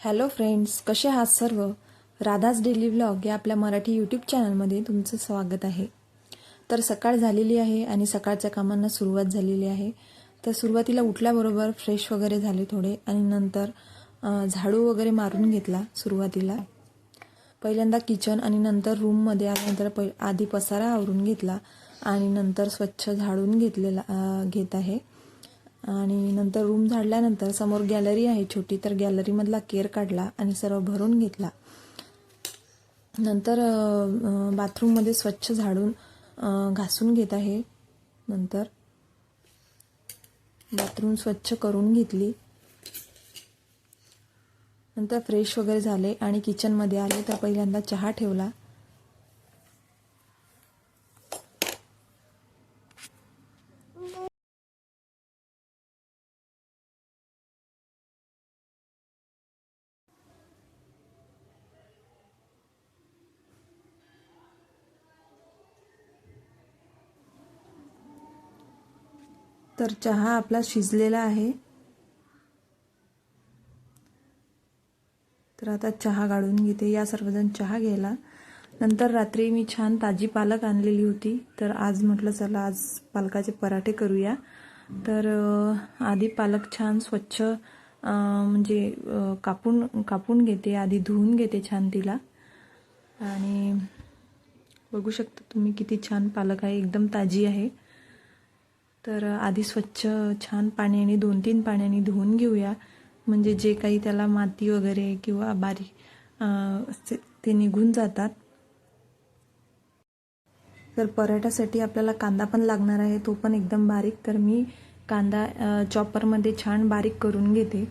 Hello friends कसे आहात सर्व? राधाज डेली व्लॉग या आपल्या मराठी यूट्यूब चॅनलमध्ये तुमचं स्वागत आहे. तर सकाळ झालेली आहे आणि सकाळच्या कामांना सुरुवात झालेली आहे. तर सुरुवातीला उठल्याबरोबर फ्रेश वगैरे झाले थोडे आणि नंतर झाडू वगैरे मारून घेतला सुरुवातीला. पहिल्यांदा किचन आणि नंतर रूममध्ये आल्यानंतर पै आधी पसारा आवरून घेतला आणि नंतर स्वच्छ झाडून घेतलेला घेत आहे. आणि नंतर रूम झाडल्यानंतर समोर गॅलरी आहे छोटी तर गॅलरीमधला केर काढला आणि सर्व भरून घेतला. नंतर बाथरूममध्ये स्वच्छ झाडून घासून घेत आहे. नंतर बाथरूम स्वच्छ करून घेतली. नंतर फ्रेश वगैरे झाले आणि किचनमध्ये आले तर पहिल्यांदा चहा ठेवला. तर चहा आपला शिजलेला आहे. तर आता चहा गाळून घेते. या सर्वजण चहा घ्यायला. नंतर रात्री मी छान ताजी पालक आणलेली होती. तर आज म्हटलं चला आज पालकाचे पराठे करूया. तर आधी पालक छान स्वच्छ म्हणजे कापून कापून घेते. आधी धुवून घेते छान तिला. आणि बघू शकता तुम्ही किती छान पालक आहे. एकदम ताजी आहे. तर आधी स्वच्छ छान पाण्याने दोन तीन पाण्याने धुवून घेऊया. म्हणजे जे काही त्याला माती वगैरे किंवा बारीक ते निघून जातात. तर पराठ्यासाठी आपल्याला कांदा पण लागणार आहे तो पण एकदम बारीक. तर मी कांदा चॉपरमध्ये छान बारीक करून घेते.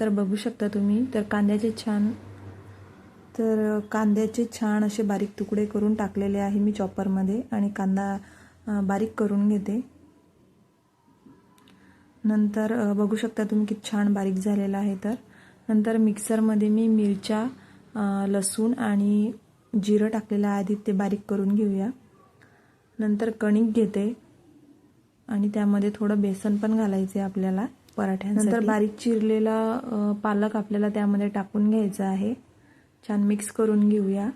तर बघू शकता तुम्ही तर कांद्याचे छान तर कांद्याचे छान असे बारीक तुकडे करून टाकलेले आहे मी चॉपरमध्ये. आणि कांदा बारीक करून घेते. नंतर बघू शकता तुम्ही किती छान बारीक झालेला आहे तर. नंतर मिक्सरमध्ये मी मिरच्या लसूण आणि जिरं टाकलेलं आहे. आधी ते बारीक करून घेऊया. नंतर कणिक घेते. आणि त्यामध्ये थोडं बेसन पण घालायचं आहे आपल्याला पराठ्यानंतर बारीक चिरलेला पालक आपल्याला त्यामध्ये टाकून घ्यायचा आहे. छान मिक्स करून घेऊया.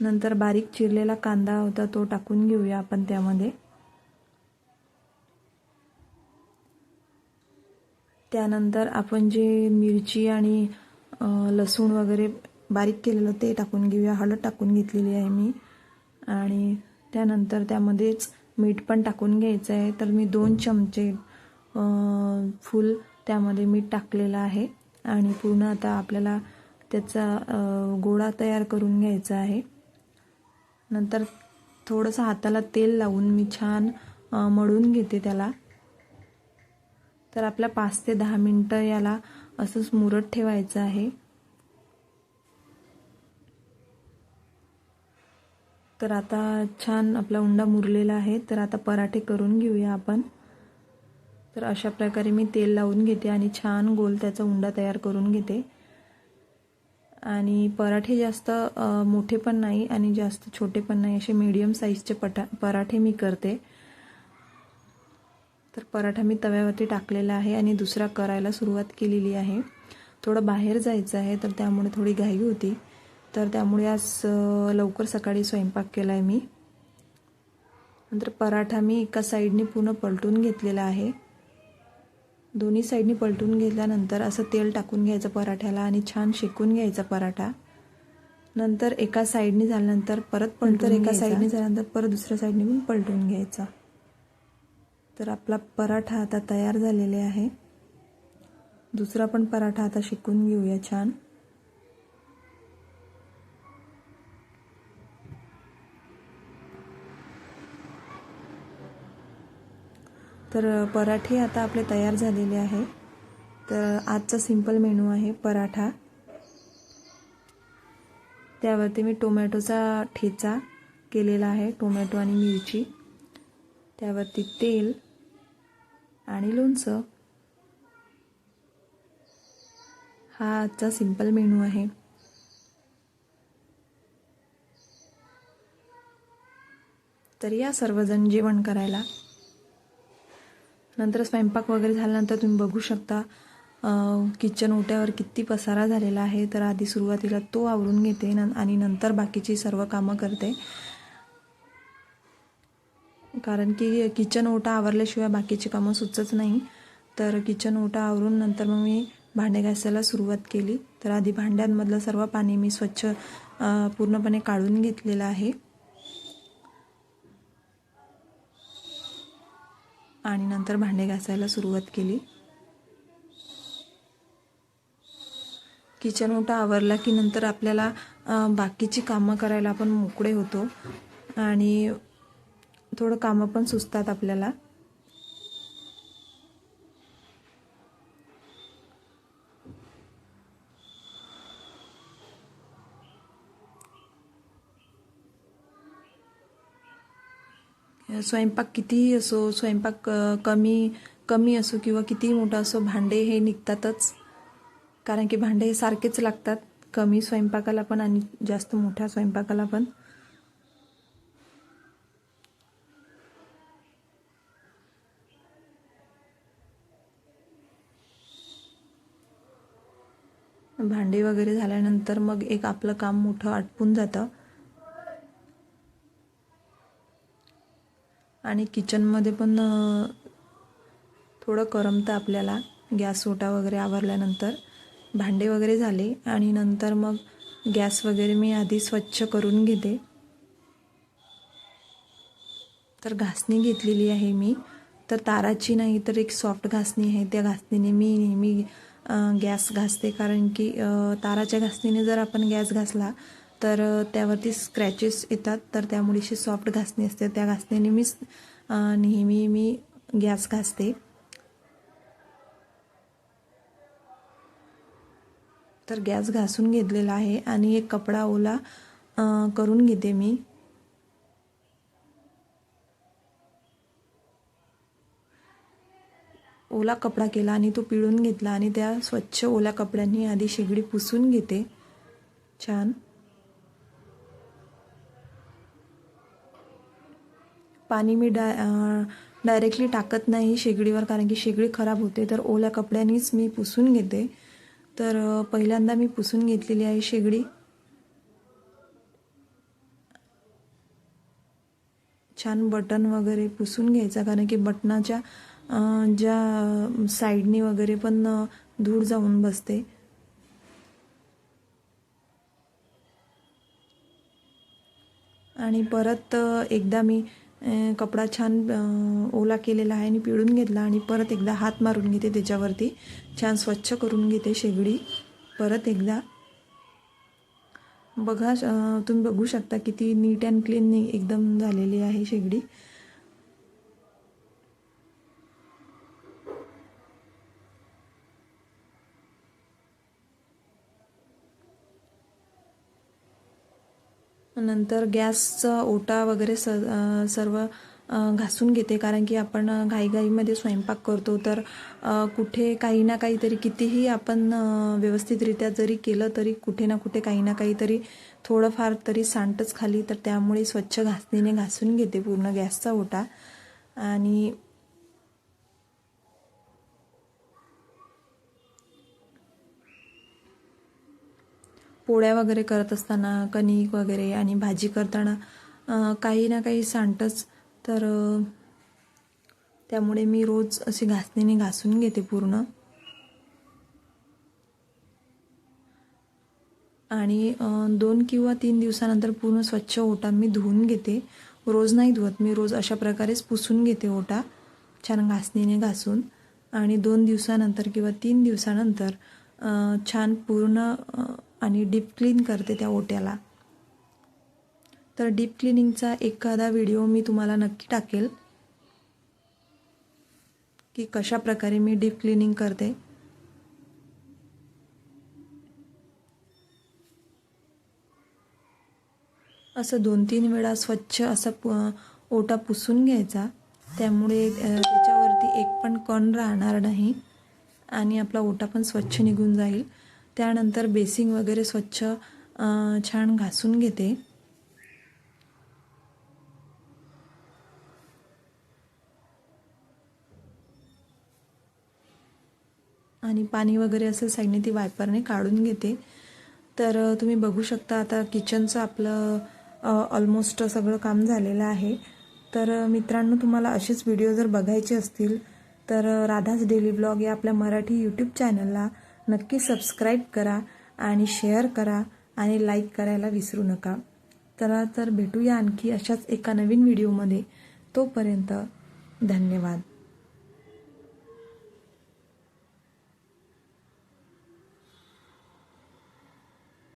नंतर बारीक चिरलेला कांदा होता तो टाकून घेऊया आपण त्यामध्ये. त्यानंतर आपण जे मिरची आणि लसूण वगैरे बारीक केलेलं ते टाकून घेऊया. हळद टाकून घेतलेली आहे मी. आणि त्यानंतर त्यामध्येच मीठ पण टाकून घ्यायचं आहे. तर मी दोन चमचे फूल फुल त्यामध्ये मीठ टाकलेलं आहे. आणि पूर्ण आता आपल्याला त्याचा गोळा तयार करून घ्यायचा आहे. नंतर थोडंसं हाताला तेल लावून मी छान मळून घेते त्याला. तर आपल्या पाच ते दहा मिनटं याला असंच मुरत ठेवायचं आहे. तर आता छान आपला उंडा मुरलेला आहे. तर आता पराठे करून घेऊया आपण. तर अशा प्रकारे मी तेल लावून घेते आणि छान गोल त्याचा उंडा तयार करून घेते. आणि पराठे जास्त मोठे पण नाही आणि जास्त छोटे पण नाही. असे मीडियम साईजचे पटा पराठे मी करते. तर पराठा मी तव्यावरती टाकलेला आहे आणि दुसरा करायला सुरुवात केलेली आहे. थोडं बाहेर जायचं आहे तर त्यामुळे थोडी घाई होती. तर त्यामुळे आज लवकर सकाळी स्वयंपाक केला आहे मी. नंतर पराठा मी एका साईडने पूर्ण पलटून घेतलेला आहे. दोन्ही साईडनी पलटून घेतल्यानंतर असं तेल टाकून घ्यायचं पराठ्याला आणि छान शेकून घ्यायचा पराठा. नंतर एका साईडनी झाल्यानंतर परत नंतर एका साईडनी झाल्यानंतर परत दुसऱ्या साईडनी पण पलटून घ्यायचा. तर आपला पराठा आता तयार झालेले आहे. दुसरा पण पराठा आता शिकून घेऊया छान. तर पराठे आता आपले तयार झालेले आहे. तर आजचा सिंपल मेनू आहे पराठा. त्यावरती मी टोमॅटोचा ठेचा केलेला आहे टोमॅटो आणि मिरची. त्यावरती तेल. आणि लोणचं. हा आजचा सिंपल मेनू आहे. तर या सर्वजण जेवण करायला. नंतर स्वयंपाक वगैरे झाल्यानंतर तुम्ही बघू शकता किचन ओट्यावर किती पसारा झालेला आहे. तर आधी सुरुवातीला तो आवरून घेते न आणि नंतर बाकीची सर्व कामं करते. कारण की किचन ओटा आवरल्याशिवाय बाकीची कामं सुचत नाही. तर किचन ओटा आवरून नंतर मग मी भांडे घासायला सुरुवात केली. तर आधी भांड्यांमधलं सर्व पाणी मी स्वच्छ पूर्णपणे काढून घेतलेलं आहे. आणि नंतर भांडे घासायला सुरुवात केली. किचन ओटा आवरला की नंतर आपल्याला बाकीची कामं करायला आपण मोकळे होतो. आणि थोडं कामं पण सुचतात आपल्याला. स्वयंपाक कितीही असो स्वयंपाक कमी कमी असो किंवा कितीही मोठा असो भांडे हे निघतातच. कारण की भांडे हे सारखेच लागतात. कमी स्वयंपाकाला पण आणि जास्त मोठ्या स्वयंपाकाला पण. भांडे वगैरे झाल्यानंतर मग एक आपलं काम मोठं आटपून जातं. आणि किचनमध्ये पण थोडं करमतं आपल्याला. गॅस ओटा वगैरे आवरल्यानंतर भांडे वगैरे झाले आणि नंतर मग गॅस वगैरे मी आधी स्वच्छ करून घेते. तर घासणी घेतलेली आहे मी. तर ताराची नाही तर एक सॉफ्ट घासणी आहे. त्या घासणीने मी नेहमी गॅस घासते. कारण की ताराच्या घासणीने जर आपण गॅस घासला तर त्यावरती स्क्रॅचेस येतात. तर त्यामुळे सॉफ्ट घासणी असते. त्या घासणीने मी नेहमी मी गॅस घासते. तर गॅस घासून घेतलेला आहे. आणि एक कपडा ओला करून घेते मी. ओला कपडा केला आणि तो पिळून घेतला आणि त्या स्वच्छ ओल्या कपड्यांनी आधी शेगडी पुसून घेते. छान. पाणी मी डा डायरेक्टली टाकत नाही शेगडीवर कारण की शेगडी खराब होते तर ओल्या कपड्यांनीच मी पुसून घेते. तर पहिल्यांदा मी पुसून घेतलेली आहे शेगडी. छान बटन वगैरे पुसून घ्यायचा कारण की बटनाच्या ज्या साईडनी वगैरे पण धूळ जाऊन बसते. आणि परत एकदा मी कपडा छान ओला केलेला आहे आणि पिळून घेतला आणि परत एकदा हात मारून घेते त्याच्यावरती. छान स्वच्छ करून घेते शेगडी. परत एकदा. बघा तुम्ही बघू शकता किती नीट अँड क्लीन एकदम झालेली आहे शेगडी. नंतर गॅसचा ओटा वगैरे स सर्व घासून घेते. कारण की आपण घाईघाईमध्ये स्वयंपाक करतो. तर कुठे काही ना काहीतरी कितीही आपण व्यवस्थितरित्या जरी केलं तरी कुठे ना कुठे काही ना काहीतरी थोडंफार तरी सांडतच खाली. तर त्यामुळे स्वच्छ घासणीने घासून घेते पूर्ण गॅसचा ओटा. आणि पोळ्या वगैरे करत असताना कणिक वगैरे आणि भाजी करताना काही ना काही सांडतंच तर त्यामुळे मी रोज असे घासणीने घासून घेते पूर्ण. आणि दोन किंवा तीन दिवसानंतर पूर्ण स्वच्छ ओटा मी धुवून घेते. रोज नाही धुवत मी रोज अशा प्रकारेच पुसून घेते ओटा छान घासणीने घासून. आणि दोन दिवसानंतर किंवा तीन दिवसानंतर छान पूर्ण आणि डीप क्लीन करते त्या ओट्याला. तर डीप क्लिनिंगचा एखादा व्हिडिओ मी तुम्हाला नक्की टाकेल. की कशा प्रकारे मी डीप क्लिनिंग करते. असं दोन तीन वेळा स्वच्छ असं ओटा पुसून घ्यायचा. त्यामुळे त्याच्यावरती एक पण कण राहणार नाही. आणि आपला ओटा पण स्वच्छ निघून जाईल. त्यानंतर बेसिंग वगैरे स्वच्छ छान घासून घेते. आणि पाणी वगैरे असेल साईडने ती वायपरने काढून घेते. तर तुम्ही बघू शकता आता किचनचं आपलं ऑलमोस्ट सगळं काम झालेलं आहे. तर मित्रांनो तुम्हाला असेच व्हिडिओ जर बघायचे असतील तर राधास डेली ब्लॉग या आपल्या मराठी यूट्यूब चॅनलला नक्की सबस्क्राईब करा आणि शेअर करा आणि लाईक करायला विसरू नका. चला तर भेटूया आणखी अशाच एका नवीन व्हिडिओमध्ये तोपर्यंत धन्यवाद.